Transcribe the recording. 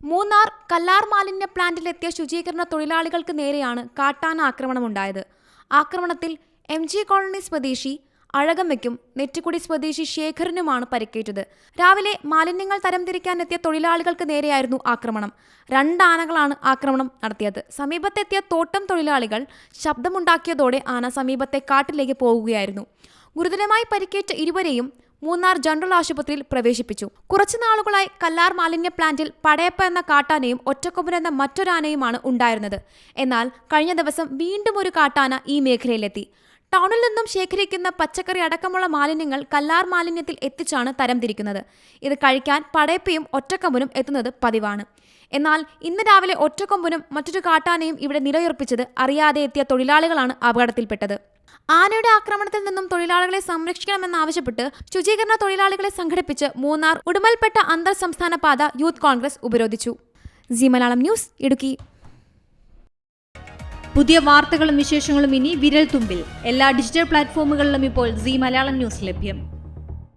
മൂന്നാർ കല്ലാർ മാലിന്യ പ്ലാന്റിലെത്തിയ ശുചീകരണ തൊഴിലാളികൾക്ക് നേരെയാണ് കാട്ടാന ആക്രമണമുണ്ടായത്. ആക്രമണത്തിൽ എം ജി കോളനി സ്വദേശി അഴകമ്മയ്ക്കും നെറ്റുകുടി സ്വദേശി ശേഖരനുമാണ് പരിക്കേറ്റത്. രാവിലെ മാലിന്യങ്ങൾ തരംതിരിക്കാനെത്തിയ തൊഴിലാളികൾക്ക് നേരെയായിരുന്നു ആക്രമണം. രണ്ടാനകളാണ് ആക്രമണം നടത്തിയത്. സമീപത്തെത്തിയ തോട്ടം തൊഴിലാളികൾ ശബ്ദമുണ്ടാക്കിയതോടെ ആന സമീപത്തെ കാട്ടിലേക്ക് പോവുകയായിരുന്നു ഗുരുതരമായി പരിക്കേറ്റ ഇരുവരെയും മൂന്നാർ ജനറൽ ആശുപത്രിയിൽ പ്രവേശിപ്പിച്ചു. കുറച്ചു നാളുകളായി കല്ലാർ മാലിന്യ പ്ലാന്റിൽ പടയപ്പ എന്ന കാട്ടാനയും ഒറ്റക്കൊമ്പൻ എന്ന മറ്റൊരാനയുമാണ് ഉണ്ടായിരുന്നത്. എന്നാൽ കഴിഞ്ഞ ദിവസം വീണ്ടും ഒരു കാട്ടാന ഈ മേഖലയിലെത്തി. ടൗണിൽ നിന്നും ശേഖരിക്കുന്ന പച്ചക്കറി അടക്കമുള്ള മാലിന്യങ്ങൾ കല്ലാർ മാലിന്യത്തിൽ എത്തിച്ചാണ് തരംതിരിക്കുന്നത്. ഇത് കഴിക്കാൻ പടയപ്പയും ഒറ്റക്കൊമ്പനും എത്തുന്നത് പതിവാണ്. എന്നാൽ ഇന്ന് രാവിലെ ഒറ്റക്കൊമ്പനും മറ്റൊരു കാട്ടാനയും ഇവിടെ നിലയുറപ്പിച്ചത് അറിയാതെ എത്തിയ തൊഴിലാളികളാണ് അപകടത്തിൽപ്പെട്ടത്. ആനയുടെ ആക്രമണത്തിൽ നിന്നും തൊഴിലാളികളെ സംരക്ഷിക്കണമെന്നാവശ്യപ്പെട്ട് ശുചീകരണ തൊഴിലാളികളെ സംഘടിപ്പിച്ച് മൂന്നാർ ഉടുമൽപ്പെട്ട അന്തർ സംസ്ഥാന പാത യൂത്ത് കോൺഗ്രസ് ഉപരോധിച്ചു. G Malayalam news Idukki. പുതിയ വാർത്തകളും വിശേഷങ്ങളും ഇനി വിരൽ തുമ്പിൽ എല്ലാ ഡിജിറ്റൽ പ്ലാറ്റ്ഫോമുകളിലും ഇപ്പോൾ സി മലയാളം ന്യൂസ് ലഭ്യം.